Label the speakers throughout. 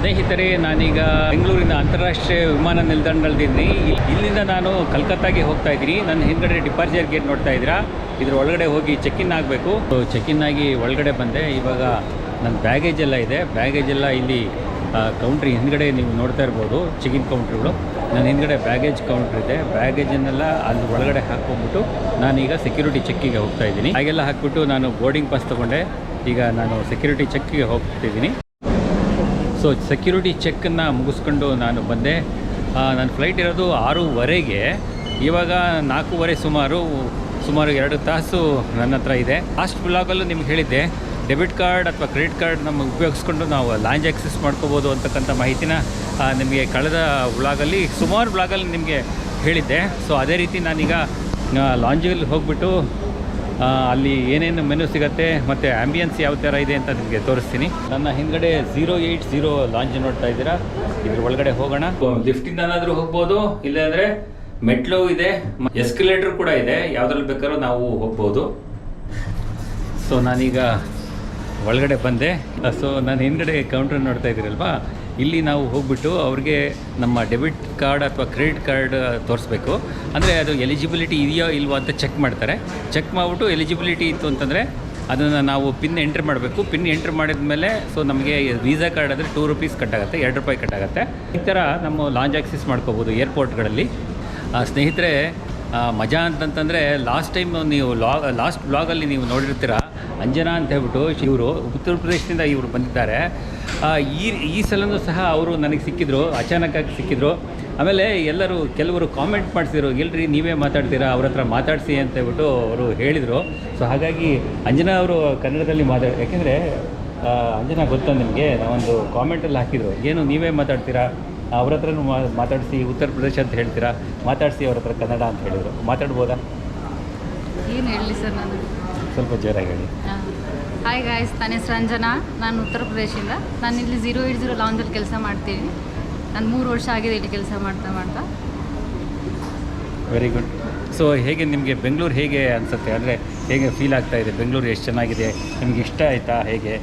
Speaker 1: ಸ್ನೇಹಿತರೆ, ನಾನೀಗ ಬೆಂಗಳೂರಿನ ಅಂತಾರಾಷ್ಟ್ರೀಯ ವಿಮಾನ ನಿಲ್ದಾಣದಲ್ಲಿದ್ದೀನಿ. ಇಲ್ಲಿಂದ ನಾನು ಕಲ್ಕತ್ತಾಗೆ ಹೋಗ್ತಾ ಇದ್ದೀನಿ. ನನ್ನ ಹಿಂದ್ಗಡೆ ಡಿಪಾರ್ಚರ್ ಗೇಟ್ ನೋಡ್ತಾ ಇದ್ದೀರಾ? ಇದ್ರ ಒಳಗಡೆ ಹೋಗಿ ಚೆಕ್ ಇನ್ ಆಗಬೇಕು. ಚೆಕ್ ಇನ್ ಆಗಿ ಒಳಗಡೆ ಬಂದೆ. ಇವಾಗ ನನ್ನ ಬ್ಯಾಗೇಜ್ ಎಲ್ಲ ಇದೆ. ಬ್ಯಾಗೇಜ್ ಎಲ್ಲ ಇಲ್ಲಿ ಕೌಂಟ್ರಿ ಹಿಂದ್ಗಡೆ ನೀವು ನೋಡ್ತಾ ಇರ್ಬೋದು. ಚೆಕ್ ಇನ್ ಕೌಂಟ್ರಿಗಳು. ನನ್ನ ಹಿಂದ್ಗಡೆ ಬ್ಯಾಗೇಜ್ ಕೌಂಟ್ರ್ ಇದೆ. ಬ್ಯಾಗೇಜನ್ನೆಲ್ಲ ಅಲ್ಲಿ ಒಳಗಡೆ ಹಾಕ್ಕೊಂಡ್ಬಿಟ್ಟು ನಾನೀಗ ಸೆಕ್ಯೂರಿಟಿ ಚೆಕ್ಕಿಗೆ ಹೋಗ್ತಾ ಇದ್ದೀನಿ. ಹಾಗೆಲ್ಲ ಹಾಕ್ಬಿಟ್ಟು ನಾನು ಬೋರ್ಡಿಂಗ್ ಪಾಸ್ ತೊಗೊಂಡೆ. ಈಗ ನಾನು ಸೆಕ್ಯೂರಿಟಿ ಚೆಕ್ಕಿಗೆ ಹೋಗ್ತಿದ್ದೀನಿ. ಸೊ ಸೆಕ್ಯೂರಿಟಿ ಚೆಕ್ಕನ್ನು ಮುಗಿಸ್ಕೊಂಡು ನಾನು ಬಂದೆ. ನನ್ನ ಫ್ಲೈಟ್ ಇರೋದು ಆರೂವರೆಗೆ. ಇವಾಗ ನಾಲ್ಕೂವರೆ ಸುಮಾರು ಸುಮಾರು ಎರಡು ತಾಸು ನನ್ನ ಹತ್ರ ಇದೆ. ಲಾಸ್ಟ್ ಬ್ಲಾಗಲ್ಲೂ ನಿಮ್ಗೆ ಹೇಳಿದ್ದೆ. ಡೆಬಿಟ್ ಕಾರ್ಡ್ ಅಥವಾ ಕ್ರೆಡಿಟ್ ಕಾರ್ಡ್ ನಮ್ಮ ಉಪಯೋಗಿಸ್ಕೊಂಡು ನಾವು ಲಾಂಜ್ ಆಕ್ಸೆಸ್ ಮಾಡ್ಕೋಬೋದು ಅಂತಕ್ಕಂಥ ಮಾಹಿತಿನ ನಿಮಗೆ ಕಳೆದ ಬ್ಲಾಗಲ್ಲಿ ಸುಮಾರು ಬ್ಲಾಗಲ್ಲಿ ನಿಮಗೆ ಹೇಳಿದ್ದೆ. ಸೊ ಅದೇ ರೀತಿ ನಾನೀಗ ಲಾಂಜಲ್ಲಿ ಹೋಗ್ಬಿಟ್ಟು ಅಲ್ಲಿ ಏನೇನು ಮೆನು ಸಿಗುತ್ತೆ ಮತ್ತು ಆಂಬಿಯನ್ಸ್ ಯಾವ ಥರ ಇದೆ ಅಂತ ನಿಮಗೆ ತೋರಿಸ್ತೀನಿ. ನನ್ನ ಹಿಂದ್ಗಡೆ ಝೀರೋ ಏಯ್ಟ್ ಝೀರೋ ಲಾಂಚ್ ನೋಡ್ತಾ ಇದ್ದೀರಾ. ಇದ್ರ ಒಳಗಡೆ ಹೋಗೋಣ. ಲಿಫ್ಟಿಂದನಾದರೂ ಹೋಗ್ಬೋದು, ಇಲ್ಲಾಂದರೆ ಮೆಟ್ಲು ಇದೆ ಎಸ್ಕಲೇಟರ್ ಕೂಡ ಇದೆ. ಯಾವುದ್ರಲ್ಲಿ ಬೇಕಾದ್ರೂ ನಾವು ಹೋಗ್ಬೋದು. ಸೊ ನಾನೀಗ ಒಳಗಡೆ ಬಂದೆ. ಸೊ ನಾನು ಹಿಂದ್ಗಡೆ ಕೌಂಟ್ರ್ ನೋಡ್ತಾ ಇದ್ದೀರಲ್ವಾ? ಇಲ್ಲಿ ನಾವು ಹೋಗ್ಬಿಟ್ಟು ಅವ್ರಿಗೆ ನಮ್ಮ ಡೆಬಿಟ್ ಕಾರ್ಡ್ ಅಥವಾ ಕ್ರೆಡಿಟ್ ಕಾರ್ಡ್ ತೋರಿಸ್ಬೇಕು. ಅಂದರೆ ಅದು ಎಲಿಜಿಬಿಲಿಟಿ ಇದೆಯೋ ಇಲ್ವೋ ಅಂತ ಚೆಕ್ ಮಾಡ್ತಾರೆ. ಚೆಕ್ ಮಾಡಿಬಿಟ್ಟು ಎಲಿಜಿಬಿಲಿಟಿ ಇತ್ತು ಅಂತಂದರೆ ಅದನ್ನು ನಾವು ಪಿನ್ ಎಂಟ್ರ್ ಮಾಡಬೇಕು. ಪಿನ್ ಎಂಟ್ರ್ ಮಾಡಿದ ಮೇಲೆ ಸೊ ನಮಗೆ ವೀಸಾ ಕಾರ್ಡ್ ಅಂದರೆ ಟೂ ರುಪೀಸ್ ಕಟ್ಟಾಗುತ್ತೆ, ಎರಡು ರೂಪಾಯಿ ಕಟ್ಟಾಗುತ್ತೆ. ಈ ಥರ ನಮ್ಮ ಲಾಂಜ್ ಆಕ್ಸೆಸ್ ಮಾಡ್ಕೋಬೋದು ಏರ್ಪೋರ್ಟ್ಗಳಲ್ಲಿ. ಸ್ನೇಹಿತರೆ ಮಜಾ ಅಂತಂತಂದರೆ ಲಾಸ್ಟ್ ಟೈಮ್ ನೀವು ಲಾಗ್, ಲಾಸ್ಟ್ ಬ್ಲಾಗಲ್ಲಿ ನೀವು ನೋಡಿರ್ತೀರ, ಅಂಜನಾ ಅಂತ ಹೇಳ್ಬಿಟ್ಟು ಇವರು ಉತ್ತರ ಪ್ರದೇಶದಿಂದ ಇವರು ಬಂದಿದ್ದಾರೆ. ಈ ಈ ಸಲನೂ ಸಹ ಅವರು ನನಗೆ ಸಿಕ್ಕಿದ್ರು ಅಚಾನಕ್ಕಾಗಿ ಸಿಕ್ಕಿದ್ರು. ಆಮೇಲೆ ಎಲ್ಲರೂ ಕೆಲವರು ಕಾಮೆಂಟ್ ಮಾಡಿಸಿದ್ರು ಇಲ್ಲರಿ ನೀವೇ ಮಾತಾಡ್ತೀರಾ? ಅವ್ರ ಹತ್ರ ಮಾತಾಡಿಸಿ ಅಂತ ಹೇಳ್ಬಿಟ್ಟು ಅವರು ಹೇಳಿದರು. ಸೊ ಹಾಗಾಗಿ ಅಂಜನಾ ಅವರು ಕನ್ನಡದಲ್ಲಿ ಮಾತಾಡಿ ಯಾಕೆಂದರೆ ಅಂಜನಾ ಗೊತ್ತಾ ನಿಮಗೆ ನಾವೊಂದು ಕಾಮೆಂಟಲ್ಲಿ ಹಾಕಿದರು. ಏನು ನೀವೇ ಮಾತಾಡ್ತೀರಾ? ಅವ್ರ ಹತ್ರನೂ ಮಾತಾಡಿಸಿ ಉತ್ತರ ಪ್ರದೇಶ ಅಂತ ಹೇಳ್ತೀರಾ? ಮಾತಾಡಿಸಿ ಅವ್ರ ಹತ್ರ ಕನ್ನಡ ಅಂತ ಹೇಳಿದರು. ಮಾತಾಡ್ಬೋದಾ?
Speaker 2: ಏನು ಹೇಳಲಿ ಸರ್ ನಾನು?
Speaker 1: ಸ್ವಲ್ಪ ಜೋರಾಗಿ ಹೇಳಿ.
Speaker 2: ಹಾಯ್ ಗಾಯ್ಸ್ ನನ್ನ ಹೆಸರು ಅಂಜನಾ. ನಾನು ಉತ್ತರ ಪ್ರದೇಶದಿಂದ. ನಾನು ಇಲ್ಲಿ ಝೀರೋ ಏಟ್ ಜೀರೋ ಲಾಂಜಲ್ಲಿ ಕೆಲಸ ಮಾಡ್ತೀನಿ. ನಾನು ಮೂರು ವರ್ಷ ಆಗಿದೆ ಇಲ್ಲಿ ಕೆಲಸ ಮಾಡ್ತಾ ಮಾಡ್ತಾ.
Speaker 1: ವೆರಿ ಗುಡ್ ಸೊ ಹೇಗೆ ನಿಮಗೆ ಬೆಂಗಳೂರು ಹೇಗೆ ಅನಿಸುತ್ತೆ? ಅಂದರೆ ಹೇಗೆ ಫೀಲ್ ಆಗ್ತಾ ಇದೆ? ಬೆಂಗಳೂರು ಎಷ್ಟು ಚೆನ್ನಾಗಿದೆ? ನಿಮ್ಗೆ ಇಷ್ಟ ಆಯಿತಾ ಹೇಗೆ?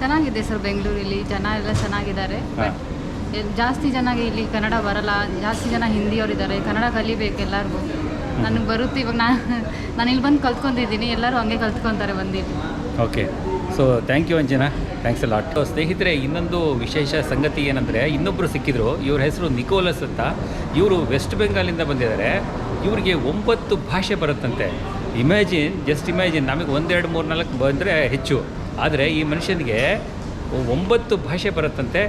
Speaker 2: ಚೆನ್ನಾಗಿದೆ ಸರ್ ಬೆಂಗಳೂರಲ್ಲಿ ಜನ ಎಲ್ಲ ಚೆನ್ನಾಗಿದ್ದಾರೆ. ಜಾಸ್ತಿ ಜನ ಇಲ್ಲಿ ಕನ್ನಡ ಬರಲ್ಲ. ಜಾಸ್ತಿ ಜನ ಹಿಂದಿಯವರಿದ್ದಾರೆ ಕನ್ನಡ ಕಲಿಬೇಕು ಎಲ್ಲರಿಗೂ. ನನಗೆ ಬರುತ್ತೆ ಇವಾಗ. ನಾನು ನಾನು ಇಲ್ಲಿ ಬಂದು ಕಲ್ತ್ಕೊಂಡಿದ್ದೀನಿ. ಎಲ್ಲರೂ ಹಂಗೆ ಕಲ್ತ್ಕೊತಾರೆ ಬಂದಿಲ್ಲಿ
Speaker 1: okay so thank you Anjana thanks a lot ಸ್ನೇಹಿತರೆ, ಇನ್ನೊಂದು ವಿಶೇಷ ಸಂಗತಿ ಏನಂದರೆ ಇನ್ನೊಬ್ಬರು ಸಿಕ್ಕಿದ್ರು. ಇವ್ರ ಹೆಸರು ನಿಕೋಲಸ್ ಅಂತ. ಇವರು ವೆಸ್ಟ್ ಬೆಂಗಾಲಿಂದ ಬಂದಿದ್ದಾರೆ. ಇವರಿಗೆ ಒಂಬತ್ತು ಭಾಷೆ ಬರುತ್ತಂತೆ. ಇಮ್ಯಾಜಿನ್ ಜಸ್ಟ್ ಇಮ್ಯಾಜಿನ್ ನಮಗೆ ಒಂದೆರಡು ಮೂರು ನಾಲ್ಕು ಬಂದರೆ ಹೆಚ್ಚು. ಆದರೆ ಈ ಮನುಷ್ಯನಿಗೆ ಒಂಬತ್ತು ಭಾಷೆ ಬರುತ್ತಂತೆ.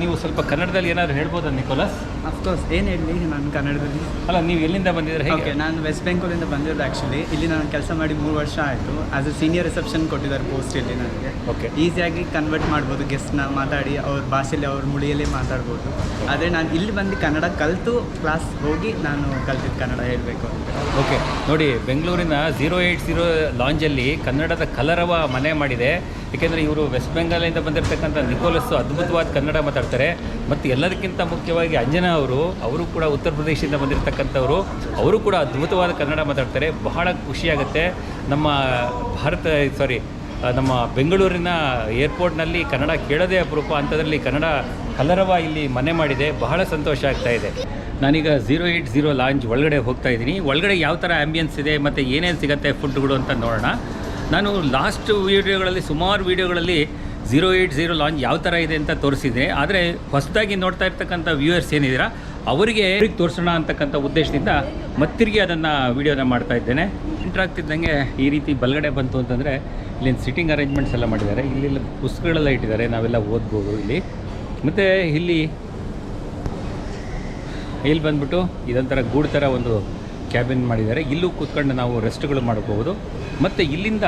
Speaker 1: ನೀವು ಸ್ವಲ್ಪ ಕನ್ನಡದಲ್ಲಿ ಏನಾದರೂ ಹೇಳ್ಬೋದಾ ನಿಕೋಲಸ್?
Speaker 3: ಅಫ್ಕೋರ್ಸ್ ಏನು ಹೇಳಿ ನಾನು ಕನ್ನಡದಲ್ಲಿ.
Speaker 1: ಅಲ್ಲ ನೀವು ಎಲ್ಲಿಂದ ಬಂದಿದ್ರೆ ಹೇಗೆ?
Speaker 3: ನಾನು ವೆಸ್ಟ್ ಬೆಂಗಾಲಿಂದ ಬಂದಿರೋದು ಆ್ಯಕ್ಚುಲಿ ಇಲ್ಲಿ ನಾನು ಕೆಲಸ ಮಾಡಿ ಮೂರು ವರ್ಷ ಆಯಿತು. ಆಸ್ ಎ ಸೀನಿಯರ್ ರಿಸೆಪ್ಷನ್ ಕೊಟ್ಟಿದ್ದಾರೆ ಪೋಸ್ಟ್ ಇಲ್ಲಿ ನನಗೆ.
Speaker 1: ಓಕೆ
Speaker 3: ಈಸಿಯಾಗಿ ಕನ್ವರ್ಟ್ ಮಾಡ್ಬೋದು ಗೆಸ್ಟ್ನ ಮಾತಾಡಿ ಅವ್ರ ಭಾಷೆಯಲ್ಲಿ ಅವ್ರ ಮುಳಿಯಲ್ಲೇ ಮಾತಾಡ್ಬೋದು. ಆದರೆ ನಾನು ಇಲ್ಲಿ ಬಂದು ಕನ್ನಡ ಕಲಿತು ಕ್ಲಾಸ್ ಹೋಗಿ ನಾನು ಕಲ್ತಿದ್ದು ಕನ್ನಡ ಹೇಳಬೇಕು ಅಂತ.
Speaker 1: ಓಕೆ ನೋಡಿ ಬೆಂಗಳೂರಿನ ಝೀರೋ ಏಯ್ಟ್ ಝೀರೋ ಲಾಂಜಲ್ಲಿ ಕನ್ನಡದ ಕಲರವ ಮನೆ ಮಾಡಿದೆ. ಏಕೆಂದರೆ ಇವರು ವೆಸ್ಟ್ ಬೆಂಗಾಲಿಂದ ಬಂದಿರತಕ್ಕಂಥ ನಿಕೋಲಸ್ಸು ಅದ್ಭುತವಾದ ಕನ್ನಡ ಮಾತಾಡ್ತಾರೆ. ಮತ್ತು ಎಲ್ಲದಕ್ಕಿಂತ ಮುಖ್ಯವಾಗಿ ಅಂಜನಾ ಅವರು ಅವರು ಕೂಡ ಉತ್ತರ ಪ್ರದೇಶದಿಂದ ಬಂದಿರತಕ್ಕಂಥವರು, ಅವರು ಕೂಡ ಅದ್ಭುತವಾದ ಕನ್ನಡ ಮಾತಾಡ್ತಾರೆ. ಬಹಳ ಖುಷಿಯಾಗುತ್ತೆ. ನಮ್ಮ ಭಾರತ ಸಾರಿ ನಮ್ಮ ಬೆಂಗಳೂರಿನ ಏರ್ಪೋರ್ಟ್ನಲ್ಲಿ ಕನ್ನಡ ಕೇಳೋದೇ ಅಪರೂಪ. ಅಂಥದ್ರಲ್ಲಿ ಕನ್ನಡ ಕಲರವ ಇಲ್ಲಿ ಮನೆ ಮಾಡಿದೆ. ಬಹಳ ಸಂತೋಷ ಆಗ್ತಾ ಇದೆ. ನಾನೀಗ ಝೀರೋ ಏಯ್ಟ್ ಝೀರೋ ಲಾಂಚ್ ಒಳಗಡೆ ಹೋಗ್ತಾ ಇದ್ದೀನಿ. ಒಳಗಡೆ ಯಾವ ಥರ ಆ್ಯಂಬಿಯನ್ಸ್ ಇದೆ, ಮತ್ತು ಏನೇನು ಸಿಗುತ್ತೆ ಫುಡ್ಗಳು ಅಂತ ನೋಡೋಣ. ನಾನು ಲಾಸ್ಟ್ ವೀಡಿಯೋಗಳಲ್ಲಿ, ಸುಮಾರು ವೀಡಿಯೋಗಳಲ್ಲಿ ಝೀರೋ ಏಯ್ಟ್ ಝೀರೋ ಲಾಂಚ್ ಯಾವ ಥರ ಇದೆ ಅಂತ ತೋರಿಸಿದೆ ಆದರೆ ಹೊಸದಾಗಿ ನೋಡ್ತಾ ಇರ್ತಕ್ಕಂಥ ವ್ಯೂವರ್ಸ್ ಏನಿದ್ದೀರಾ, ಅವರಿಗೆ ಅವ್ರಿಗೆ ತೋರಿಸೋಣ ಅಂತಕ್ಕಂಥ ಉದ್ದೇಶದಿಂದ ಮತ್ತಿರಿಗೆ ಅದನ್ನು ವೀಡಿಯೋನ ಮಾಡ್ತಾ ಇದ್ದೇನೆ. ಎಂಟ್ರ್ ಆಗ್ತಿದ್ದಂಗೆ ಈ ರೀತಿ ಬಲಗಡೆ ಬಂತು ಅಂತಂದರೆ, ಇಲ್ಲಿನ ಸಿಟ್ಟಿಂಗ್ ಅರೇಂಜ್ಮೆಂಟ್ಸ್ ಎಲ್ಲ ಮಾಡಿದ್ದಾರೆ. ಇಲ್ಲಿ ಪುಸ್ತಕಗಳೆಲ್ಲ ಇಟ್ಟಿದ್ದಾರೆ. ನಾವೆಲ್ಲ ಓದ್ಬೋದು ಇಲ್ಲಿ. ಮತ್ತು ಇಲ್ಲಿ ಇಲ್ಲಿ ಬಂದ್ಬಿಟ್ಟು ಇದೊಂಥರ ಗೂಡು ಥರ ಒಂದು ಕ್ಯಾಬಿನ್ ಮಾಡಿದ್ದಾರೆ. ಇಲ್ಲೂ ಕೂತ್ಕೊಂಡು ನಾವು ರೆಸ್ಟ್ಗಳು ಮಾಡ್ಕೋಬೋದು ಮತ್ತು ಇಲ್ಲಿಂದ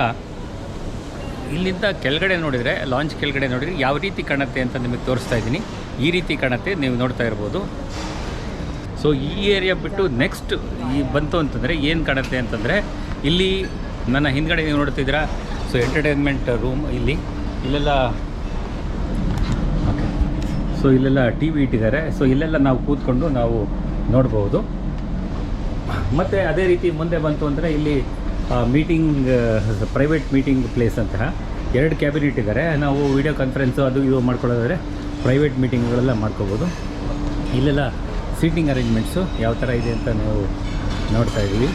Speaker 1: ಇಲ್ಲಿಂದ ಕೆಳಗಡೆ ನೋಡಿದರೆ ಲಾಂಚ್ ಕೆಳಗಡೆ ನೋಡಿದರೆ ಯಾವ ರೀತಿ ಕಾಣುತ್ತೆ ಅಂತ ನಿಮಗೆ ತೋರಿಸ್ತಾ ಇದ್ದೀನಿ. ಈ ರೀತಿ ಕಾಣುತ್ತೆ, ನೀವು ನೋಡ್ತಾ ಇರ್ಬೋದು. ಸೊ ಈ ಏರಿಯಾ ಬಿಟ್ಟು ನೆಕ್ಸ್ಟ್ ಈ ಬಂತು ಅಂತಂದರೆ ಏನು ಕಾಣುತ್ತೆ ಅಂತಂದರೆ, ಇಲ್ಲಿ ನನ್ನ ಹಿಂದ್ಗಡೆ ನೀವು ನೋಡ್ತಿದ್ದೀರಾ ಸೊ ಎಂಟರ್ಟೈನ್ಮೆಂಟ್ ರೂಮ್ ಇಲ್ಲಿ. ಇಲ್ಲೆಲ್ಲ ಸೊ ಇಲ್ಲೆಲ್ಲ ಟಿ ವಿ ಇಟ್ಟಿದ್ದಾರೆ. ಸೊ ಇಲ್ಲೆಲ್ಲ ನಾವು ಕೂತ್ಕೊಂಡು ನಾವು ನೋಡ್ಬೋದು. ಮತ್ತು ಅದೇ ರೀತಿ ಮುಂದೆ ಬಂತು ಅಂದರೆ ಇಲ್ಲಿ ಮೀಟಿಂಗ್ ಪ್ರೈವೇಟ್ ಮೀಟಿಂಗ್ ಪ್ಲೇಸ್ ಅಂತ ಎರಡು ಕ್ಯಾಬಿನೆಟ್ ಇದ್ದಾರೆ ನಾವು ವಿಡಿಯೋ ಕಾನ್ಫರೆನ್ಸು ಅದು ಇದು ಮಾಡ್ಕೊಳ್ಳೋದಾದರೆ ಪ್ರೈವೇಟ್ ಮೀಟಿಂಗ್ಗಳೆಲ್ಲ ಮಾಡ್ಕೋಬೋದು. ಇಲ್ಲೆಲ್ಲ ಸೀಟಿಂಗ್ ಅರೇಂಜ್ಮೆಂಟ್ಸು ಯಾವ ಥರ ಇದೆ ಅಂತ ನಾವು ನೋಡ್ತಾ ಇದ್ದೀವಿ.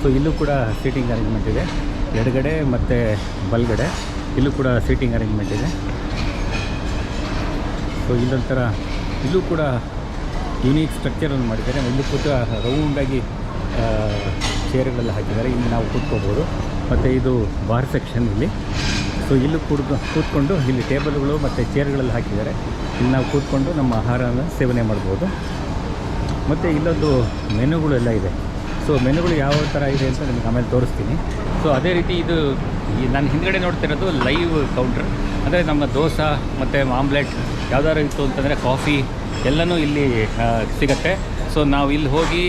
Speaker 1: ಸೊ ಇಲ್ಲೂ ಕೂಡ ಸೀಟಿಂಗ್ ಅರೇಂಜ್ಮೆಂಟ್ ಇದೆ. ಎಡಗಡೆ ಮತ್ತು ಬಲಗಡೆ ಇಲ್ಲೂ ಕೂಡ ಸೀಟಿಂಗ್ ಅರೇಂಜ್ಮೆಂಟ್ ಇದೆ. ಸೊ ಇಲ್ಲೊಂಥರ ಇಲ್ಲೂ ಕೂಡ ಯುನೀಕ್ ಸ್ಟ್ರಕ್ಚರನ್ನು ಮಾಡಿದ್ದಾರೆ. ಇಲ್ಲೂ ಕೂಡ ರೌಂಡಾಗಿ ಚೇರ್ಗಳೆಲ್ಲ ಹಾಕಿದ್ದಾರೆ. ಇಲ್ಲಿ ನಾವು ಕೂತ್ಕೋಬೋದು. ಮತ್ತು ಇದು ಬಾರ್ ಸೆಕ್ಷನ್ ಇಲ್ಲಿ. ಸೊ ಇಲ್ಲೂ ಕೂಡ್ದು, ಕೂತ್ಕೊಂಡು ಇಲ್ಲಿ ಟೇಬಲ್ಗಳು ಮತ್ತು ಚೇರ್ಗಳೆಲ್ಲ ಹಾಕಿದ್ದಾರೆ. ಇಲ್ಲಿ ನಾವು ಕೂತ್ಕೊಂಡು ನಮ್ಮ ಆಹಾರನ ಸೇವನೆ ಮಾಡ್ಬೋದು. ಮತ್ತು ಇಲ್ಲೊಂದು ಮೆನುಗಳೆಲ್ಲ ಇದೆ. ಸೊ ಮೆನುಗಳು ಯಾವ ಥರ ಇದೆ ಅಂತ ನಿಮಗೆ ಆಮೇಲೆ ತೋರಿಸ್ತೀನಿ. ಸೊ ಅದೇ ರೀತಿ ಇದು ನಾನು ಹಿಂದ್ಗಡೆ ನೋಡ್ತಿರೋದು ಲೈವ್ ಕೌಂಟ್ರ್. ಅಂದರೆ ನಮ್ಮ ದೋಸೆ ಮತ್ತು ಆಮ್ಲೆಟ್ ಯಾವ್ದಾದ್ರು ಇತ್ತು ಅಂತಂದರೆ ಕಾಫಿ ಎಲ್ಲನೂ ಇಲ್ಲಿ ಸಿಗುತ್ತೆ. ಸೊ ನಾವು ಇಲ್ಲಿ ಹೋಗಿ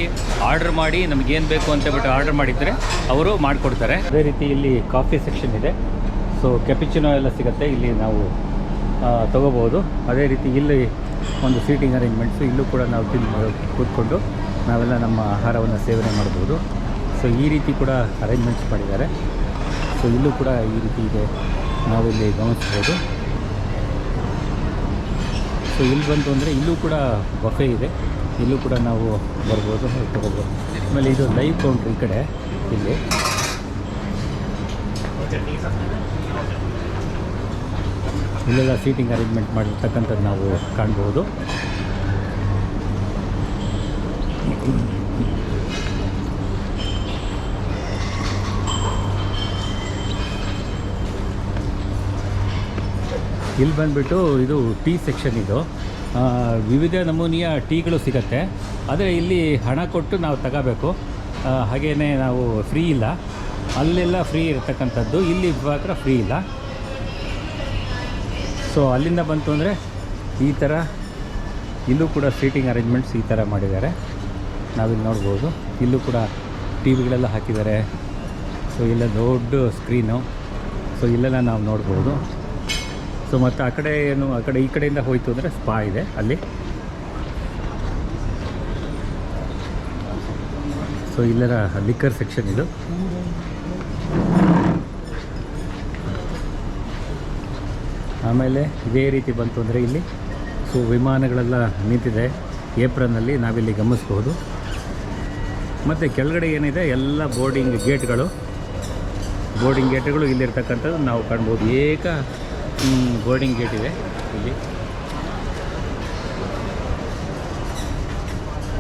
Speaker 1: ಆರ್ಡರ್ ಮಾಡಿ ನಮಗೇನು ಬೇಕು ಅಂತ ಬಿಟ್ಟು ಆರ್ಡರ್ ಮಾಡಿದರೆ ಅವರು ಮಾಡಿಕೊಡ್ತಾರೆ. ಅದೇ ರೀತಿ ಇಲ್ಲಿ ಕಾಫಿ ಸೆಕ್ಷನ್ ಇದೆ. ಸೊ ಕೆಪಿಚಿನೋ ಎಲ್ಲ ಸಿಗುತ್ತೆ. ಇಲ್ಲಿ ನಾವು ತಗೋಬೋದು. ಅದೇ ರೀತಿ ಇಲ್ಲಿ ಒಂದು ಸೀಟಿಂಗ್ ಅರೇಂಜ್ಮೆಂಟ್ಸು ಇಲ್ಲೂ ಕೂಡ ನಾವು ತಿಂದು, ಕೂತ್ಕೊಂಡು ನಾವೆಲ್ಲ ನಮ್ಮ ಆಹಾರವನ್ನು ಸೇವನೆ ಮಾಡ್ಬೋದು. ಸೊ ಈ ರೀತಿ ಕೂಡ ಅರೇಂಜ್ಮೆಂಟ್ಸ್ ಮಾಡಿದ್ದಾರೆ. ಸೊ ಇಲ್ಲೂ ಕೂಡ ಈ ರೀತಿ ಇದೆ. ನಾವಿಲ್ಲಿ ಗಮನಿಸ್ಬೋದು. ಸೊ ಇಲ್ಲಿ ಬಂತು ಅಂದರೆ ಇಲ್ಲೂ ಕೂಡ ಬಫೆ ಇದೆ. ಇಲ್ಲೂ ಕೂಡ ನಾವು ಬರ್ಬೋದು ತಗೋಬೋದು. ಆಮೇಲೆ ಇದು ಲೈವ್ ಕೌಂಟ್ರ್ ಈ ಕಡೆ, ಇಲ್ಲಿ. ಇಲ್ಲೆಲ್ಲ ಸೀಟಿಂಗ್ ಅರೇಂಜ್ಮೆಂಟ್ ಮಾಡಿರ್ತಕ್ಕಂಥದ್ದು ನಾವು ಕಾಣ್ಬೋದು. ಇಲ್ಲಿ ಬಂದುಬಿಟ್ಟು ಇದು ಟೀ ಸೆಕ್ಷನ್ ಇದು. ವಿವಿಧ ನಮೂನೆಯ ಟೀಗಳು ಸಿಗತ್ತೆ. ಆದರೆ ಇಲ್ಲಿ ಹಣ ಕೊಟ್ಟು ನಾವು ತಗೋಬೇಕು. ಹಾಗೆಯೇ ನಾವು ಫ್ರೀ ಇಲ್ಲ. ಅಲ್ಲೆಲ್ಲ ಫ್ರೀ ಇರತಕ್ಕಂಥದ್ದು. ಇಲ್ಲಿ ಮಾತ್ರ ಫ್ರೀ ಇಲ್ಲ. ಸೊ ಅಲ್ಲಿಂದ ಬಂತು ಅಂದರೆ ಈ ಥರ ಇಲ್ಲೂ ಕೂಡ ಸೀಟಿಂಗ್ ಅರೇಂಜ್ಮೆಂಟ್ಸ್ ಈ ಥರ ಮಾಡಿದ್ದಾರೆ. ನಾವಿಲ್ಲಿ ನೋಡ್ಬೋದು. ಇಲ್ಲೂ ಕೂಡ ಟಿ ವಿಗಳೆಲ್ಲ ಹಾಕಿದ್ದಾರೆ. ಸೊ ಇಲ್ಲ ದೊಡ್ಡ ಸ್ಕ್ರೀನು. ಸೊ ಇಲ್ಲೆಲ್ಲ ನಾವು ನೋಡ್ಬೋದು. ಸೊ ಮತ್ತು ಆ ಕಡೆ ಏನು, ಆ ಕಡೆ ಈ ಕಡೆಯಿಂದ ಹೋಯಿತು ಅಂದರೆ ಸ್ಪಾ ಇದೆ ಅಲ್ಲಿ. ಸೊ ಇಲ್ಲರ ಲಿಕ್ಕರ್ ಸೆಕ್ಷನ್ ಇದು. ಆಮೇಲೆ ಇದೇ ರೀತಿ ಬಂತು ಅಂದರೆ ಇಲ್ಲಿ. ಸೊ ವಿಮಾನಗಳೆಲ್ಲ ನಿಂತಿದೆ. ಏಪ್ರಿಲ್ನಲ್ಲಿ ನಾವಿಲ್ಲಿ ಗಮನಿಸ್ಬೋದು ಮತ್ತು ಕೆಳಗಡೆ ಏನಿದೆ, ಎಲ್ಲ ಬೋರ್ಡಿಂಗ್ ಗೇಟ್ಗಳು. ಬೋರ್ಡಿಂಗ್ ಗೇಟ್ಗಳು ಇಲ್ಲಿರ್ತಕ್ಕಂಥದ್ದು ನಾವು ಕಾಣ್ಬೋದು. ಏಕ ಬೋರ್ಡಿಂಗ್ ಗೇಟ್ ಇದೆ ಇಲ್ಲಿ.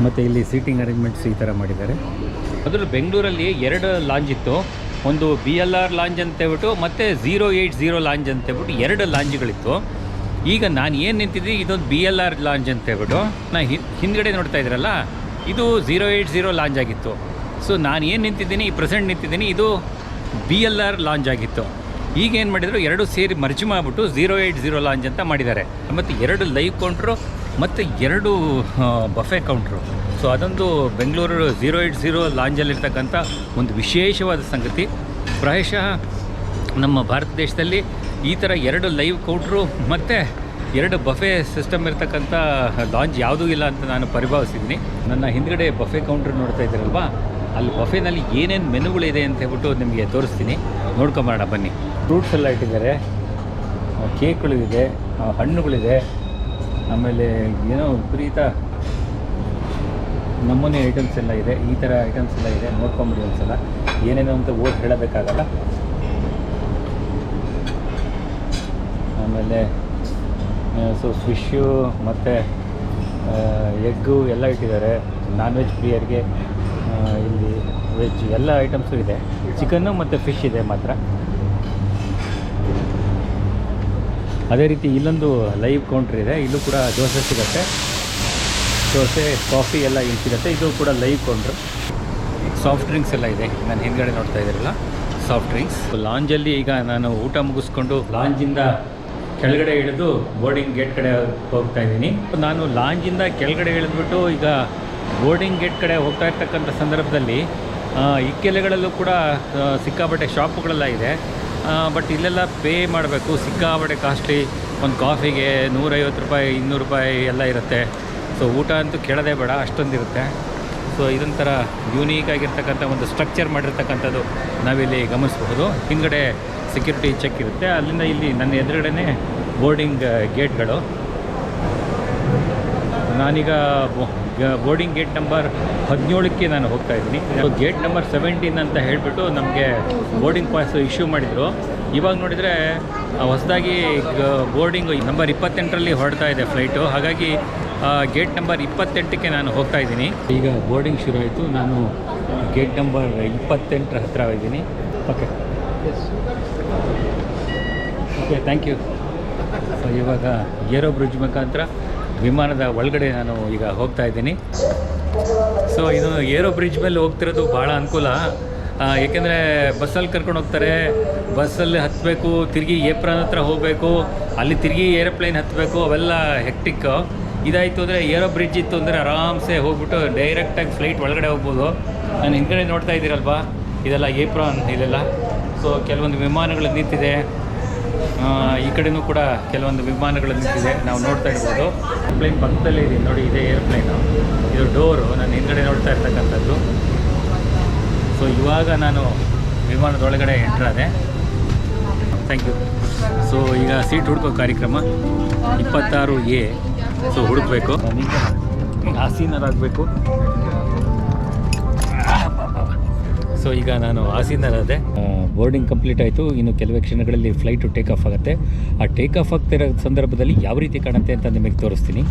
Speaker 1: ಮತ್ತು ಇಲ್ಲಿ ಸೀಟಿಂಗ್ ಅರೇಂಜ್ಮೆಂಟ್ಸ್ ಈ ಥರ ಮಾಡಿದ್ದಾರೆ. ಅದರಲ್ಲಿ ಬೆಂಗಳೂರಲ್ಲಿ ಎರಡು ಲಾಂಜ್ ಇತ್ತು. ಒಂದು ಬಿ ಎಲ್ ಆರ್ ಲಾಂಜ್ ಅಂತೇಳ್ಬಿಟ್ಟು ಮತ್ತು ಝೀರೋ ಏಯ್ಟ್ ಝೀರೋ ಲಾಂಜ್ ಅಂತೇಳ್ಬಿಟ್ಟು ಎರಡು ಲಾಂಜ್ಗಳಿತ್ತು ಈಗ ನಾನು ಏನು ನಿಂತಿದ್ದೀನಿ, ಇದೊಂದು ಬಿ ಎಲ್ ಆರ್ ಲಾಂಜ್ ಅಂತೇಳ್ಬಿಟ್ಟು ನಾ ಹಿಂದ್ಗಡೆ ನೋಡ್ತಾ ಇದ್ರಲ್ಲ ಇದು ಝೀರೋ ಏಯ್ಟ್ ಝೀರೋ ಲಾಂಜ್ ಆಗಿತ್ತು. ಸೊ ನಾನು ಏನು ನಿಂತಿದ್ದೀನಿ, ಈ ಪ್ರೆಸೆಂಟ್ ನಿಂತಿದ್ದೀನಿ, ಇದು ಬಿ ಎಲ್ ಆರ್ ಲಾಂಜ್ ಆಗಿತ್ತು. ಈಗ ಏನು ಮಾಡಿದರು ಎರಡು ಸೇರಿ ಮರ್ಜಿ ಮಾಡಿಬಿಟ್ಟು ಝೀರೋ ಏಯ್ಟ್ ಝೀರೋ ಲಾಂಜ್ ಅಂತ ಮಾಡಿದ್ದಾರೆ. ಮತ್ತು ಎರಡು ಲೈವ್ ಕೌಂಟ್ರು ಮತ್ತು ಎರಡು ಬಫೆ ಕೌಂಟ್ರು ಸೊ ಅದೊಂದು ಬೆಂಗಳೂರು ಝೀರೋ ಏಯ್ಟ್ ಝೀರೋ ಲಾಂಜಲ್ಲಿರ್ತಕ್ಕಂಥ ಒಂದು ವಿಶೇಷವಾದ ಸಂಗತಿ. ಪ್ರಾಯಶಃ ನಮ್ಮ ಭಾರತ ದೇಶದಲ್ಲಿ ಈ ಥರ ಎರಡು ಲೈವ್ ಕೌಂಟ್ರು ಮತ್ತು ಎರಡು ಬಫೆ ಸಿಸ್ಟಮ್ ಇರತಕ್ಕಂಥ ಲಾಂಜ್ ಯಾವುದೂ ಇಲ್ಲ ಅಂತ ನಾನು ಪರಿಭಾವಿಸಿದ್ದೀನಿ. ನನ್ನ ಹಿಂದ್ಗಡೆ ಬಫೆ ಕೌಂಟ್ರ್ ನೋಡ್ತಾ ಇದ್ದೀರಲ್ವಾ? ಅಲ್ಲಿ ಬಫೆನಲ್ಲಿ ಏನೇನು ಮೆನುಗಳಿದೆ ಅಂತ ಹೇಳ್ಬಿಟ್ಟು ನಿಮಗೆ ತೋರಿಸ್ತೀನಿ. ನೋಡ್ಕೊಂಬರೋಣ, ಬನ್ನಿ. ಫ್ರೂಟ್ಸ್ ಎಲ್ಲ ಇಟ್ಟಿದ್ದಾರೆ. ಕೇಕ್ಗಳಿದೆ ಹಣ್ಣುಗಳಿದೆ. ಆಮೇಲೆ ಏನೋ ವಿಪರೀತ ನಮೂನೆ ಐಟಮ್ಸ್ ಎಲ್ಲ ಇದೆ. ಈ ಥರ ಐಟಮ್ಸ್ ಎಲ್ಲ ಇದೆ. ನೋಡ್ಕೊಂಬಿಡಿ ಒಂದ್ಸಲ. ಏನೇನು ಅಂತ ಓದಿ ಹೇಳಬೇಕಾಗಲ್ಲ. ಆಮೇಲೆ ಸೊ ಫಿಶ್ಶು ಮತ್ತು ಎಗ್ಗು ಎಲ್ಲ ಇಟ್ಟಿದ್ದಾರೆ. ನಾನ್ ವೆಜ್ ಪ್ರಿಯರಿಗೆ. ಇಲ್ಲಿ ವೆಜ್ ಎಲ್ಲ ಐಟಮ್ಸು ಇದೆ. ಚಿಕನ್ನು ಮತ್ತು ಫಿಶ್ ಇದೆ ಮಾತ್ರ. ಅದೇ ರೀತಿ ಇಲ್ಲೊಂದು ಲೈವ್ ಕೌಂಟ್ರ್ ಇದೆ. ಇಲ್ಲೂ ಕೂಡ ದೋಸೆ ಸಿಗುತ್ತೆ. ದೋಸೆ ಕಾಫಿ ಎಲ್ಲ ಇಲ್ಲಿ ಸಿಗುತ್ತೆ. ಇದು ಕೂಡ ಲೈವ್ ಕೌಂಟ್ರ್ ಸಾಫ್ಟ್ ಡ್ರಿಂಕ್ಸ್ ಎಲ್ಲ ಇದೆ. ನಾನು ಹಿಂದ್ಗಡೆ ನೋಡ್ತಾ ಇದ್ದೀರಲ್ಲ? ಸಾಫ್ಟ್ ಡ್ರಿಂಕ್ಸ್ ಲಾಂಜಲ್ಲಿ ಈಗ ನಾನು ಊಟ ಮುಗಿಸ್ಕೊಂಡು ಲಾಂಜಿಂದ ಕೆಳಗಡೆ ಇಳಿದು ಬೋರ್ಡಿಂಗ್ ಗೇಟ್ ಕಡೆ ಹೋಗ್ತಾ ಇದ್ದೀನಿ. ನಾನು ಲಾಂಜಿಂದ ಕೆಳಗಡೆ ಇಳಿದ್ಬಿಟ್ಟು ಈಗ ಬೋರ್ಡಿಂಗ್ ಗೇಟ್ ಕಡೆ ಹೋಗ್ತಾ ಇರ್ತಕ್ಕಂಥ ಸಂದರ್ಭದಲ್ಲಿ ಇಕ್ಕೆಲೆಗಳಲ್ಲೂ ಕೂಡ ಸಿಕ್ಕಾಪಟ್ಟೆ ಶಾಪುಗಳೆಲ್ಲ ಇದೆ. ಬಟ್ ಇಲ್ಲೆಲ್ಲ ಪೇ ಮಾಡಬೇಕು. ಸಿಕ್ಕಾಪಟ್ಟೆ ಕಾಸ್ಟ್ಲಿ ಒಂದು ಕಾಫಿಗೆ ನೂರೈವತ್ತು ರೂಪಾಯಿ, ಇನ್ನೂರು ರೂಪಾಯಿ ಎಲ್ಲ ಇರುತ್ತೆ. ಸೊ, ಊಟ ಅಂತೂ ಕೇಳೋದೇ ಬೇಡ, ಅಷ್ಟೊಂದಿರುತ್ತೆ. ಸೊ ಇದೊಂಥರ ಯೂನೀಕ್ ಆಗಿರ್ತಕ್ಕಂಥ ಒಂದು ಸ್ಟ್ರಕ್ಚರ್ ಮಾಡಿರ್ತಕ್ಕಂಥದ್ದು ನಾವಿಲ್ಲಿ ಗಮನಿಸಬಹುದು. ಹಿಂದ್ಗಡೆ ಸೆಕ್ಯೂರಿಟಿ ಚೆಕ್ ಇರುತ್ತೆ. ಅಲ್ಲಿಂದ ಇಲ್ಲಿ ನನ್ನ ಎದುರುಗಡೆನೇ ಬೋರ್ಡಿಂಗ್ ಗೇಟ್ಗಳು. ನಾನೀಗ ಬೋರ್ಡಿಂಗ್ ಗೇಟ್ ನಂಬರ್ ಹದಿನೇಳಕ್ಕೆ ನಾನು ಹೋಗ್ತಾ ಇದ್ದೀನಿ. ಗೇಟ್ ನಂಬರ್ ಸೆವೆಂಟೀನ್ ಅಂತ ಹೇಳಿಬಿಟ್ಟು ನಮಗೆ ಬೋರ್ಡಿಂಗ್ ಪಾಸ್ ಇಶ್ಯೂ ಮಾಡಿದರು. ಇವಾಗ ನೋಡಿದರೆ ಹೊಸದಾಗಿ ಬೋರ್ಡಿಂಗ್ ನಂಬರ್ ಇಪ್ಪತ್ತೆಂಟರಲ್ಲಿ ಹೊರಡ್ತಾ ಇದೆ ಫ್ಲೈಟು. ಹಾಗಾಗಿ ಗೇಟ್ ನಂಬರ್ ಇಪ್ಪತ್ತೆಂಟಕ್ಕೆ ನಾನು ಹೋಗ್ತಾ ಇದ್ದೀನಿ. ಈಗ ಬೋರ್ಡಿಂಗ್ ಶುರು ಆಯಿತು. ನಾನು ಗೇಟ್ ನಂಬರ್ ಇಪ್ಪತ್ತೆಂಟರ ಹತ್ತಿರ ಇದ್ದೀನಿ. ಓಕೆ. Okay, thank you. ಇವಾಗ ಏರೋ ಬ್ರಿಡ್ಜ್ ಮುಖಾಂತರ ವಿಮಾನದ ಒಳಗಡೆ ನಾನು ಈಗ ಹೋಗ್ತಾ ಇದ್ದೀನಿ. ಸೊ ಇದು ಏರೋ ಬ್ರಿಡ್ಜ್ ಮೇಲೆ ಹೋಗ್ತಿರೋದು ಭಾಳ ಅನುಕೂಲ. ಏಕೆಂದರೆ ಬಸ್ಸಲ್ಲಿ ಕರ್ಕೊಂಡು ಹೋಗ್ತಾರೆ. ಬಸ್ಸಲ್ಲಿ ಹತ್ತಬೇಕು ತಿರುಗಿ ಏಪ್ರಾನ್ ಹತ್ರ ಹೋಗಬೇಕು, ಅಲ್ಲಿ ತಿರುಗಿ ಏರೋಪ್ಲೇನ್ ಹತ್ತಬೇಕು ಅವೆಲ್ಲ ಹೆಕ್ಟಿಕ್ ಇದಾಯಿತು ಅಂದರೆ ಏರೋ ಬ್ರಿಡ್ಜ್ ಇತ್ತು ಅಂದರೆ ಆರಾಮ್ಸೆ ಹೋಗ್ಬಿಟ್ಟು ಡೈರೆಕ್ಟಾಗಿ ಫ್ಲೈಟ್ ಒಳಗಡೆ ಹೋಗ್ಬೋದು. ನಾನು ಹಿಂದ್ಗಡೆ ನೋಡ್ತಾ ಇದ್ದೀರಲ್ವಾ? ಇದೆಲ್ಲ ಏಪ್ರಾನ್ ಇದೆಲ್ಲ ಸೊ ಕೆಲವೊಂದು ವಿಮಾನಗಳು ನಿಂತಿದೆ. ಈ ಕಡೆನೂ ಕೂಡ ಕೆಲವೊಂದು ವಿಮಾನಗಳು ನಿಂತಿದೆ. ನಾವು ನೋಡ್ತಾ ಇರ್ಬೋದು. ಏರ್ಪ್ಲೇನ್ ಪಕ್ಕದಲ್ಲಿ ಇದೆ. ನೋಡಿ, ಇದೇ ಏರ್ಪ್ಲೇನು ಇದು ಡೋರು ನಾನು ಹಿಂದ್ಗಡೆ ನೋಡ್ತಾ ಇರ್ತಕ್ಕಂಥದ್ದು. ಸೊ ಇವಾಗ ನಾನು ವಿಮಾನದೊಳಗಡೆ ಎಂಟ್ರ್ ಆದೆ. ಥ್ಯಾಂಕ್ ಯು ಸೊ ಈಗ ಸೀಟ್ ಹುಡುಕೋ ಕಾರ್ಯಕ್ರಮ. ಇಪ್ಪತ್ತಾರು ಎ ಸೊ ಹುಡುಕಬೇಕು. ಆಸೀನರಾಗಬೇಕು ಸೊ ಈಗ ನಾನು ಆಸೀನರಾದೆ ಬೋರ್ಡಿಂಗ್ ಕಂಪ್ಲೀಟ್ ಆಯಿತು. ಇನ್ನು ಕೆಲವೇ ಕ್ಷಣಗಳಲ್ಲಿ ಫ್ಲೈಟು ಟೇಕ್ ಆಫ್ ಆಗುತ್ತೆ. ಆ ಟೇಕ್ ಆಫ್ ಆಗ್ತಿರೋ ಸಂದರ್ಭದಲ್ಲಿ ಯಾವ ರೀತಿ ಕಾಣುತ್ತೆ ಅಂತ ನಿಮಗೆ ತೋರಿಸ್ತೀನಿ.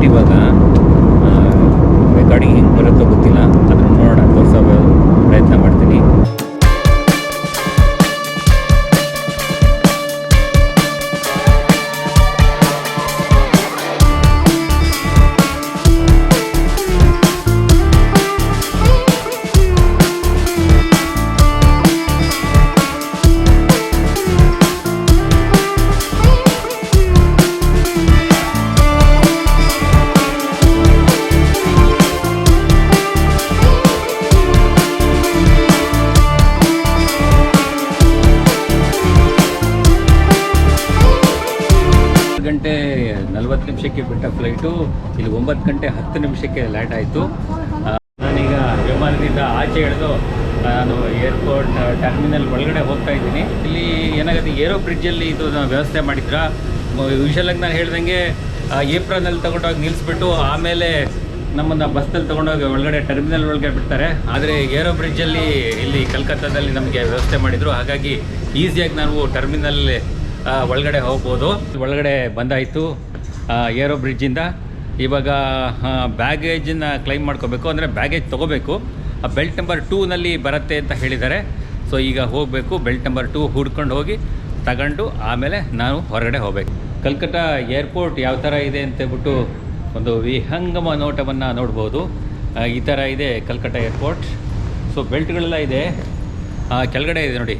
Speaker 1: ನೈಟ್ ಇವಾಗ ರೆಕಾರ್ಡಿಂಗ್ ಹೆಂಗೆ ಬರುತ್ತೋ ಗೊತ್ತಿಲ್ಲ ಅದನ್ನು ನೋಡೋಣ ತೋರಿಸೋ ಪ್ರಯತ್ನ ಮಾಡ್ತೀನಿ ಬಿಟ್ಟ ಫ್ಲೈಟು ಇಲ್ಲಿ ಒಂಬತ್ತು ಗಂಟೆ ಹತ್ತು ನಿಮಿಷಕ್ಕೆ ಲ್ಯಾಂಡ್ ಆಯಿತು. ನಾನೀಗ ವಿಮಾನದಿಂದ ಆಚೆ ಹಿಡಿದು ನಾನು ಏರ್ಪೋರ್ಟ್ ಟರ್ಮಿನಲ್ ಒಳಗಡೆ ಹೋಗ್ತಾ ಇದ್ದೀನಿ. ಇಲ್ಲಿ ಏನಾಗುತ್ತೆ ಏರೋ ಬ್ರಿಡ್ಜಲ್ಲಿ ಇದು ವ್ಯವಸ್ಥೆ ಮಾಡಿದ್ರ? ಯೂಶಲಾಗಿ ನಾನು ಹೇಳ್ದಂಗೆ ಏಪ್ರಿಲ್ನಲ್ಲಿ ತೊಗೊಂಡೋಗಿ ನಿಲ್ಲಿಸ್ಬಿಟ್ಟು ಆಮೇಲೆ ನಮ್ಮನ್ನು ಬಸ್ನಲ್ಲಿ ತೊಗೊಂಡೋಗಿ ಒಳಗಡೆ ಟರ್ಮಿನಲ್ ಒಳಗೆ ಬಿಡ್ತಾರೆ. ಆದರೆ ಏರೋ ಬ್ರಿಡ್ಜಲ್ಲಿ ಇಲ್ಲಿ ಕಲ್ಕತ್ತಾದಲ್ಲಿ ನಮಗೆ ವ್ಯವಸ್ಥೆ ಮಾಡಿದರು. ಹಾಗಾಗಿ ಈಸಿಯಾಗಿ ನಾವು ಟರ್ಮಿನಲ್ ಒಳಗಡೆ ಹೋಗ್ಬೋದು. ಒಳಗಡೆ ಬಂದಾಯಿತು. ಏರೋ ಬ್ರಿಡ್ಜಿಂದ ಇವಾಗ ಬ್ಯಾಗೇಜನ್ನ ಕ್ಲೈಮ್ ಮಾಡ್ಕೋಬೇಕು, ಅಂದರೆ ಬ್ಯಾಗೇಜ್ ತೊಗೋಬೇಕು. ಆ, ಬೆಲ್ಟ್ ನಂಬರ್ ಟೂನಲ್ಲಿ ಬರುತ್ತೆ ಅಂತ ಹೇಳಿದ್ದಾರೆ. ಸೊ, ಈಗ ಹೋಗಬೇಕು, ಬೆಲ್ಟ್ ನಂಬರ್ ಟೂ ಹುಡ್ಕೊಂಡು ಹೋಗಿ ತಗೊಂಡು ಆಮೇಲೆ ನಾನು ಹೊರಗಡೆ ಹೋಗಬೇಕು. ಕಲ್ಕತ್ತಾ ಏರ್ಪೋರ್ಟ್ ಯಾವ ಥರ ಇದೆ ಅಂತೇಳ್ಬಿಟ್ಟು ಒಂದು ವಿಹಂಗಮ ನೋಟವನ್ನು ನೋಡ್ಬೋದು. ಈ ಥರ ಇದೆ ಕಲ್ಕತ್ತಾ ಏರ್ಪೋರ್ಟ್. ಸೊ, ಬೆಲ್ಟ್ಗಳೆಲ್ಲ ಇದೆ. ಕೆಳಗಡೆ ಇದೆ ನೋಡಿ.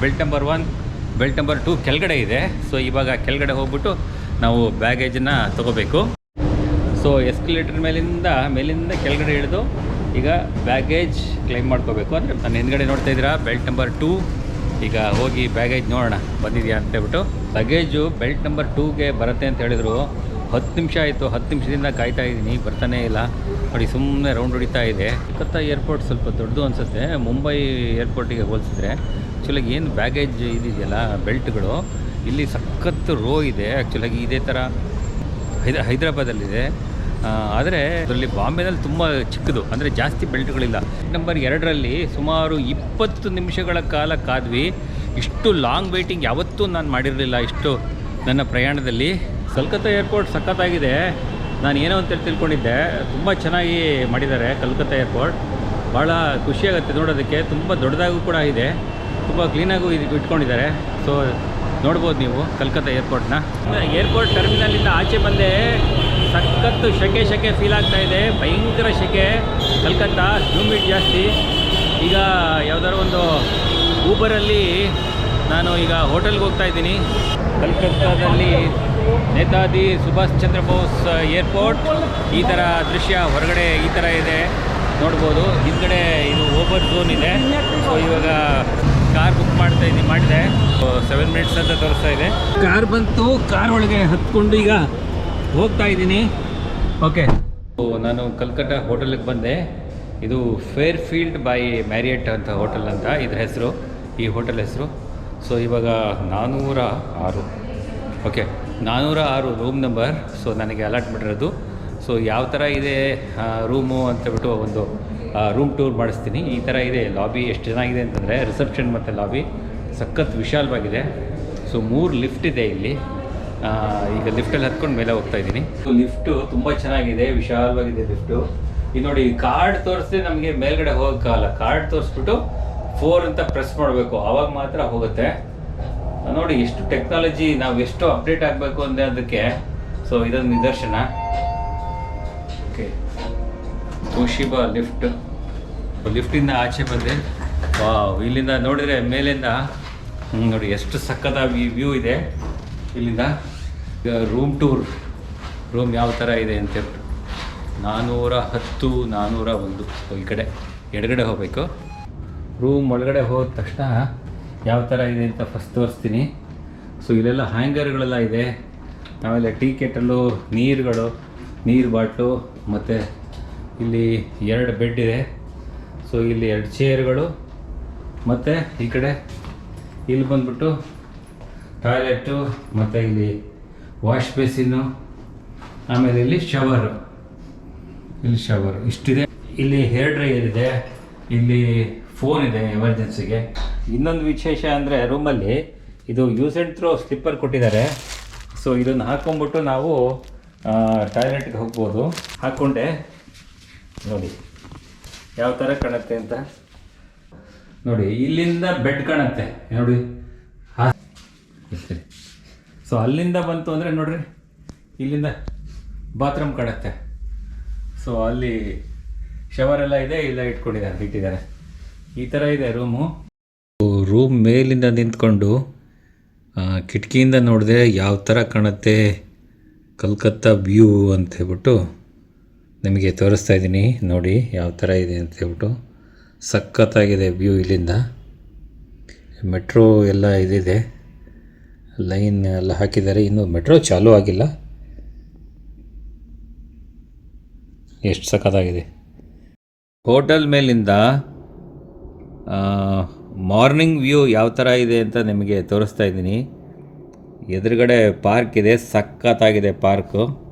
Speaker 1: Belt number one, belt number two ಕೆಳಗಡೆ ಇದೆ. ಸೊ, ಇವಾಗ ಕೆಳಗಡೆ ಹೋಗ್ಬಿಟ್ಟು ನಾವು ಬ್ಯಾಗೇಜನ್ನು ತೊಗೋಬೇಕು. ಸೊ ಎಸ್ಕಲೇಟರ್ ಮೇಲಿಂದ ಮೇಲಿಂದ ಕೆಳಗಡೆ ಇಳಿದು ಈಗ ಬ್ಯಾಗೇಜ್ ಕ್ಲೈಮ್ ಮಾಡ್ಕೋಬೇಕು. ಅಂದರೆ ನಾನು ಹಿಂದ್ಗಡೆ ನೋಡ್ತಾ ಇದ್ದೀರಾ ಬೆಲ್ಟ್ ನಂಬರ್ ಟೂ ಈಗ ಹೋಗಿ ಬ್ಯಾಗೇಜ್ ನೋಡೋಣ, ಬಂದಿದೆಯಾ ಅಂತ ಹೇಳ್ಬಿಟ್ಟು. ಲಗೇಜು ಬೆಲ್ಟ್ ನಂಬರ್ ಟೂಗೆ ಬರುತ್ತೆ ಅಂತ ಹೇಳಿದರು. ಹತ್ತು ನಿಮಿಷ ಆಯಿತು, ಹತ್ತು ನಿಮಿಷದಿಂದ ಕಾಯ್ತಾ ಇದ್ದೀನಿ, ಬರ್ತಾನೇ ಇಲ್ಲ. ನೋಡಿ ಸುಮ್ಮನೆ ರೌಂಡ್ ಹೊಡಿತಾ ಇದೆ. ಕಲ್ಕತ್ತಾ ಏರ್ಪೋರ್ಟ್ ಸ್ವಲ್ಪ ದೊಡ್ಡದು ಅನಿಸುತ್ತೆ. ಮುಂಬೈ ಏರ್ಪೋರ್ಟಿಗೆ ಹೋಲಿಸಿದ್ರೆ ಆ್ಯಕ್ಚುಲಾಗಿ ಏನು ಬ್ಯಾಗೇಜ್ ಇದಿದೆಯಲ್ಲ ಬೆಲ್ಟ್ಗಳು ಇಲ್ಲಿ ಸಖತ್ತು ರೋ ಇದೆ ಆ್ಯಕ್ಚುಲಾಗಿ ಇದೇ ಥರ ಹೈದ, ಹೈದ್ರಾಬಾದಲ್ಲಿದೆ. ಆದರೆ ಅದರಲ್ಲಿ ಬಾಂಬೆನಲ್ಲಿ ತುಂಬ ಚಿಕ್ಕದು, ಅಂದರೆ ಜಾಸ್ತಿ ಬೆಲ್ಟ್ಗಳಿಲ್ಲ. ನಂಬರ್ ಎರಡರಲ್ಲಿ ಸುಮಾರು ಇಪ್ಪತ್ತು ನಿಮಿಷಗಳ ಕಾಲ ಕಾದ್ವಿ. ಇಷ್ಟು ಲಾಂಗ್ ವೇಟಿಂಗ್ ಯಾವತ್ತೂ ನಾನು ಮಾಡಿರಲಿಲ್ಲ ಇಷ್ಟು ನನ್ನ ಪ್ರಯಾಣದಲ್ಲಿ. ಕಲ್ಕತ್ತಾ ಏರ್ಪೋರ್ಟ್ ಸಖತ್ತಾಗಿದೆ. ನಾನು ಏನೋ ಅಂತ ತಿಳ್ಕೊಂಡಿದ್ದೆ. ತುಂಬ ಚೆನ್ನಾಗಿ ಮಾಡಿದ್ದಾರೆ ಕಲ್ಕತ್ತಾ ಏರ್ಪೋರ್ಟ್. ಭಾಳ ಖುಷಿಯಾಗುತ್ತೆ ನೋಡೋದಕ್ಕೆ. ತುಂಬ ದೊಡ್ಡದಾಗೂ ಕೂಡ ಇದೆ. ತುಂಬ ಕ್ಲೀನಾಗೂ ಇದು ಇಟ್ಕೊಂಡಿದ್ದಾರೆ. ಸೊ ನೋಡ್ಬೋದು ನೀವು ಕಲ್ಕತ್ತಾ ಏರ್ಪೋರ್ಟ್ನ. ಏರ್ಪೋರ್ಟ್ ಟರ್ಮಿನಲಿಂದ ಆಚೆ ಬಂದೆ ಸಖತ್ತು ಶೆಕೆ ಶೆಕೆ ಫೀಲ್ ಆಗ್ತಾ ಇದೆ. ಭಯಂಕರ ಶೆಕೆ. ಕಲ್ಕತ್ತಾ ಹ್ಯೂಮಿಡ್ ಜಾಸ್ತಿ. ಈಗ ಯಾವ್ದಾದ್ರು ಒಂದು ಊಬರಲ್ಲಿ ನಾನು ಈಗ ಹೋಟೆಲ್ಗೆ ಹೋಗ್ತಾ ಇದ್ದೀನಿ. ಕಲ್ಕತ್ತಾದಲ್ಲಿ ನೇತಾಜಿ ಸುಭಾಷ್ ಚಂದ್ರ ಬೋಸ್ ಏರ್ಪೋರ್ಟ್. ಈ ಥರ ದೃಶ್ಯ ಹೊರಗಡೆ ಈ ಥರ ಇದೆ. ನೋಡ್ಬೋದು. ಹಿಂದ್ಗಡೆ ಇದು ಓಬರ್ ಝೋನ್ ಇದೆ. ಸೊ ಇವಾಗ ಕಾರ್ ಬುಕ್ ಮಾಡ್ತಾ ಇದ್ದೀನಿ, ಮಾಡಿದೆ. ಸೆವೆನ್ ಮಿನಿಟ್ಸ್ ಅಂತ ತೋರಿಸ್ತಾ ಇದೆ. ಕಾರ್ ಬಂತು, ಕಾರ್ ಒಳಗೆ ಹತ್ಕೊಂಡು ಈಗ ಹೋಗ್ತಾ ಇದ್ದೀನಿ. ಓಕೆ ನಾನು ಕಲ್ಕಟ್ಟ ಹೋಟೆಲಿಗೆ ಬಂದೆ. ಇದು ಫೇರ್ ಫೀಲ್ಡ್ ಬೈ ಮ್ಯಾರಿಯಟ್ ಅಂತ ಹೋಟೆಲ್ ಅಂತ, ಇದ್ರ ಹೆಸರು, ಈ ಹೋಟೆಲ್ ಹೆಸರು. ಸೊ ಇವಾಗ ನಾನ್ನೂರ ಆರು. ಓಕೆ ನಾನ್ನೂರ ಆರು ರೂಮ್ ನಂಬರ್ ಸೊ ನನಗೆ ಅಲಾಟ್ ಮಾಡಿರೋದು. ಸೊ ಯಾವ ಥರ ಇದೆ ರೂಮು ಅಂತೇಳ್ಬಿಟ್ಟು ಒಂದು ರೂಮ್ ಟೂರ್ ಮಾಡಿಸ್ತೀನಿ. ಈ ಥರ ಇದೆ ಲಾಬಿ ಎಷ್ಟು ಚೆನ್ನಾಗಿದೆ ಅಂತಂದರೆ ರಿಸೆಪ್ಷನ್ ಮತ್ತು ಲಾಬಿ ಸಖತ್ ವಿಶಾಲವಾಗಿದೆ. ಸೊ ಮೂರು ಲಿಫ್ಟ್ ಇದೆ ಇಲ್ಲಿ. ಈಗ ಲಿಫ್ಟಲ್ಲಿ ಹತ್ಕೊಂಡು ಮೇಲೆ ಹೋಗ್ತಾ ಇದ್ದೀನಿ. ಲಿಫ್ಟು ತುಂಬ ಚೆನ್ನಾಗಿದೆ, ವಿಶಾಲವಾಗಿದೆ ಲಿಫ್ಟು ಈಗ ನೋಡಿ ಕಾರ್ಡ್ ತೋರಿಸಿದ್ರೆ ನಮಗೆ ಮೇಲ್ಗಡೆ ಹೋಗೋಕ್ಕಾಗಲ್ಲ ಕಾರ್ಡ್ ತೋರಿಸ್ಬಿಟ್ಟು ಫೋರ್ ಅಂತ ಪ್ರೆಸ್ ಮಾಡಬೇಕು. ಆವಾಗ ಮಾತ್ರ ಹೋಗುತ್ತೆ. ನೋಡಿ, ಎಷ್ಟು ಟೆಕ್ನಾಲಜಿ ನಾವು ಎಷ್ಟು ಅಪ್ಡೇಟ್ ಆಗಬೇಕು ಅಂದರೆ ಅದಕ್ಕೆ. ಸೊ ಇದೊಂದು ನಿದರ್ಶನ. ಓಕೆ ತೋಶಿಬಾ ಲಿಫ್ಟ್ ಲಿಫ್ಟಿಂದ ಆಚೆ ಬಂದೆ. ವಾವ್, ಇಲ್ಲಿಂದ ನೋಡಿದರೆ ಮೇಲಿಂದ ನೋಡಿ ಎಷ್ಟು ಸಕ್ಕದ ವ್ಯೂ ಇದೆ. ಇಲ್ಲಿಂದ ರೂಮ್ ಟೂರ್ ರೂಮ್ ಯಾವ ಥರ ಇದೆ ಅಂತ ಹೇಳ್ಬಿಟ್ಟು. ನಾನ್ನೂರ ಹತ್ತು ನಾನ್ನೂರ ಒಂದು. ಈ ಕಡೆ. ಎಡಗಡೆ ಹೋಗಬೇಕು. ರೂಮ್ ಒಳಗಡೆ ಹೋದ ತಕ್ಷಣ ಯಾವ ಥರ ಇದೆ ಅಂತ ಫಸ್ಟ್ ತೋರಿಸ್ತೀನಿ. ಸೊ ಇಲ್ಲೆಲ್ಲ ಹ್ಯಾಂಗರ್ಗಳೆಲ್ಲ ಇದೆ. ಆಮೇಲೆ ಟೀ ಕೆಟಲು ನೀರುಗಳು, ನೀರು ಬಾಟ್ಲು, ಮತ್ತು ಇಲ್ಲಿ ಎರಡು ಬೆಡ್ ಇದೆ. ಸೊ ಇಲ್ಲಿ ಎರಡು ಚೇರ್ಗಳು ಮತ್ತು ಈ ಕಡೆ ಇಲ್ಲಿ ಬಂದ್ಬಿಟ್ಟು ಟಾಯ್ಲೆಟು ಮತ್ತು ಇಲ್ಲಿ ವಾಶ್ ಬೇಸಿನ್ನು ಆಮೇಲೆ ಇಲ್ಲಿ ಶವರು ಇಲ್ಲಿ ಶವರು ಇಷ್ಟಿದೆ. ಇಲ್ಲಿ ಹೇರ್ ಡ್ರೈಯರ್ ಇದೆ. ಇಲ್ಲಿ ಫೋನ್ ಇದೆ ಎಮರ್ಜೆನ್ಸಿಗೆ ಇನ್ನೊಂದು ವಿಶೇಷ ಅಂದರೆ ರೂಮಲ್ಲಿ ಇದು ಯೂಸ್ ಆ್ಯಂಡ್ ಥ್ರೋ ಸ್ಲಿಪ್ಪರ್ ಕೊಟ್ಟಿದ್ದಾರೆ. ಸೊ ಇದನ್ನು ಹಾಕ್ಕೊಂಬಿಟ್ಟು ನಾವು ಟಾಯ್ಲೆಟ್ಗೆ ಹೋಗ್ಬೋದು. ಹಾಕ್ಕೊಂಡೆ ನೋಡಿ. ಯಾವ ಥರ ಕಾಣುತ್ತೆ ಅಂತ? ನೋಡಿ ಇಲ್ಲಿಂದ ಬೆಡ್ ಕಾಣುತ್ತೆ ನೋಡಿ. ಹಾ. ಸೊ ಅಲ್ಲಿಂದ ಬಂತು ಅಂದರೆ ನೋಡ್ರಿ ಇಲ್ಲಿಂದ ಬಾತ್ರೂಮ್ ಕಾಣುತ್ತೆ. ಸೊ ಅಲ್ಲಿ ಶವರ್ ಎಲ್ಲ ಇದೆ ಇಲ್ಲ ಇಟ್ಕೊಂಡಿದ್ದಾರೆ ಇಟ್ಟಿದ್ದಾರೆ. ಈ ಥರ ಇದೆ ರೂಮು ರೂಮ್ ಮೇಲಿಂದ ನಿಂತ್ಕೊಂಡು ಕಿಟಕಿಯಿಂದ ನೋಡಿದೆ ಯಾವ ಥರ ಕಾಣುತ್ತೆ ಕಲ್ಕತ್ತಾ ವ್ಯೂ ಅಂತ ಹೇಳ್ಬಿಟ್ಟು. ನಿಮಗೆ ತೋರಿಸ್ತಾ ಇದ್ದೀನಿ. ನೋಡಿ ಯಾವ ಥರ ಇದೆ ಅಂತ ಹೇಳ್ಬಿಟ್ಟು ಸಖತ್ತಾಗಿದೆ ವ್ಯೂ ಇಲ್ಲಿಂದ. ಮೆಟ್ರೋ ಎಲ್ಲ ಇದಿದೆ. ಲೈನ್ ಎಲ್ಲ ಹಾಕಿದ್ದಾರೆ. ಇನ್ನು ಮೆಟ್ರೋ ಚಾಲೂ ಆಗಿಲ್ಲ. ಎಷ್ಟು ಸಖತ್ತಾಗಿದೆ. ಹೋಟೆಲ್ ಮೇಲಿಂದ ಮಾರ್ನಿಂಗ್ ವ್ಯೂ ಯಾವ ಥರ ಇದೆ ಅಂತ ನಿಮಗೆ ತೋರಿಸ್ತಾ ಇದ್ದೀನಿ. ಎದುರುಗಡೆ ಪಾರ್ಕ್ ಇದೆ. ಸಖತ್ತಾಗಿದೆ ಪಾರ್ಕು.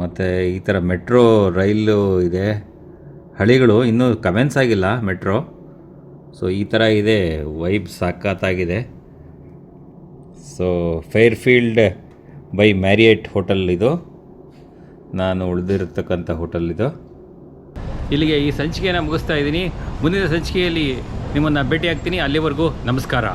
Speaker 1: ಮತ್ತು ಈ ಥರ ಮೆಟ್ರೋ ರೈಲು ಇದೆ. ಹಳಿಗಳು ಇನ್ನೂ ಕಮೆನ್ಸ್ ಆಗಿಲ್ಲ ಮೆಟ್ರೋ. ಸೊ ಈ ಥರ ಇದೆ. Vibe ಸಾಕತ್ತಾಗಿದೆ so Fairfield by Marriott hotel ಇದು. ನಾನು ಉಳಿದಿರತಕ್ಕಂಥ ಹೋಟೆಲ್ ಇದು. ಇಲ್ಲಿಗೆ ಈ ಸಂಚಿಕೆಯನ್ನು ಮುಗಿಸ್ತಾ ಇದ್ದೀನಿ. ಮುಂದಿನ ಸಂಚಿಕೆಯಲ್ಲಿ ನಿಮ್ಮನ್ನು ಭೇಟಿ ಆಗ್ತೀನಿ ಅಲ್ಲಿವರೆಗೂ ನಮಸ್ಕಾರ.